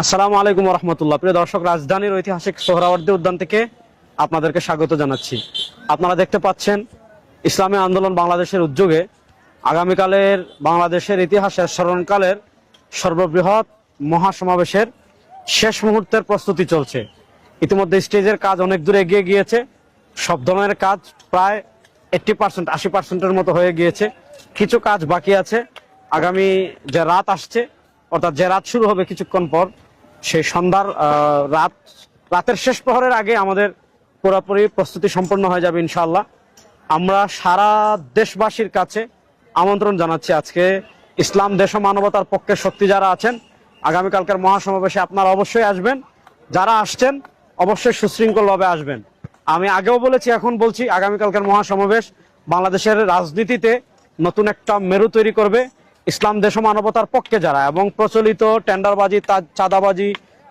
আসসালামু আলাইকুম রহমতুল্লাহ প্রিয় দর্শক, রাজধানীর ঐতিহাসিক সোহরাওয়ার্দী উদ্যান থেকে আপনাদেরকে স্বাগত জানাচ্ছি। আপনারা দেখতে পাচ্ছেন, ইসলামী আন্দোলন বাংলাদেশের উদ্যোগে আগামীকালের বাংলাদেশের ইতিহাসের স্মরণকালের সর্ববৃহৎ মহাসমাবেশের শেষ মুহূর্তের প্রস্তুতি চলছে। ইতিমধ্যে স্টেজের কাজ অনেক দূর এগিয়ে গিয়েছে। সব ধরনের কাজ প্রায় এইট্টি পার্সেন্ট আশি পার্সেন্টের মতো হয়ে গিয়েছে। কিছু কাজ বাকি আছে। আগামী যে রাত আসছে, অর্থাৎ যে রাত শুরু হবে কিছুক্ষণ পর সেই সন্ধ্যার রাত, রাতের শেষ প্রহরের আগে আমাদের পুরোপুরি প্রস্তুতি সম্পন্ন হয়ে যাবে ইনশাল্লাহ আমরা সারা দেশবাসীর কাছে আমন্ত্রণ জানাচ্ছি আজকে ইসলাম দেশ মানবতার পক্ষে শক্তি যারা আছেন, আগামীকালকের মহাসমাবেশে আপনারা অবশ্যই আসবেন। যারা আসছেন, অবশ্যই সুশৃঙ্খলভাবে আসবেন। আমি আগেও বলেছি, এখন বলছি, আগামীকালকের মহাসমাবেশ বাংলাদেশের রাজনীতিতে নতুন একটা মেরু তৈরি করবে। ইসলাম দেশ মানবতার পক্ষে যারা এবং প্রচলিত টেন্ডারবাজি চাঁদাবাজি,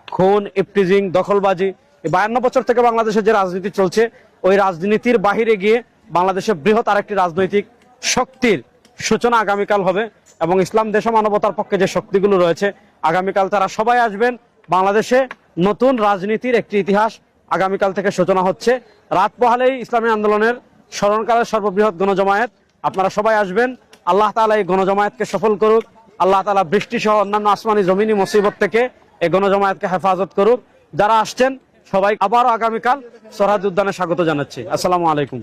খুন ইফটিজিং দখলবাজি বায়ান্ন বছর থেকে বাংলাদেশে যে রাজনীতি চলছে, ওই রাজনীতির বাহিরে গিয়ে বাংলাদেশের বৃহৎ আরেকটি রাজনৈতিক শক্তির সূচনা আগামীকাল হবে এবং ইসলাম দেশ মানবতার পক্ষে যে শক্তিগুলো রয়েছে, আগামীকাল তারা সবাই আসবেন বাংলাদেশে নতুন রাজনীতির একটি ইতিহাস আগামীকাল থেকে সূচনা হচ্ছে। রাত পোহালেই ইসলামী আন্দোলনের স্মরণকালের সর্ববৃহৎ গণজমায়েত, আপনারা সবাই আসবেন। আল্লাহ তালা এই গণজমায়েতকে সফল করুক। আল্লাহ তালা বৃষ্টি সহ অন্যান্য আসমানি জমিনী মুসিবত থেকে এই গণজমায়েতকে হেফাজত করুক। যারা আসছেন সবাই আবারও আগামীকাল সরহাদ উদ্যানে স্বাগত জানাচ্ছি। আসসালামু আলাইকুম।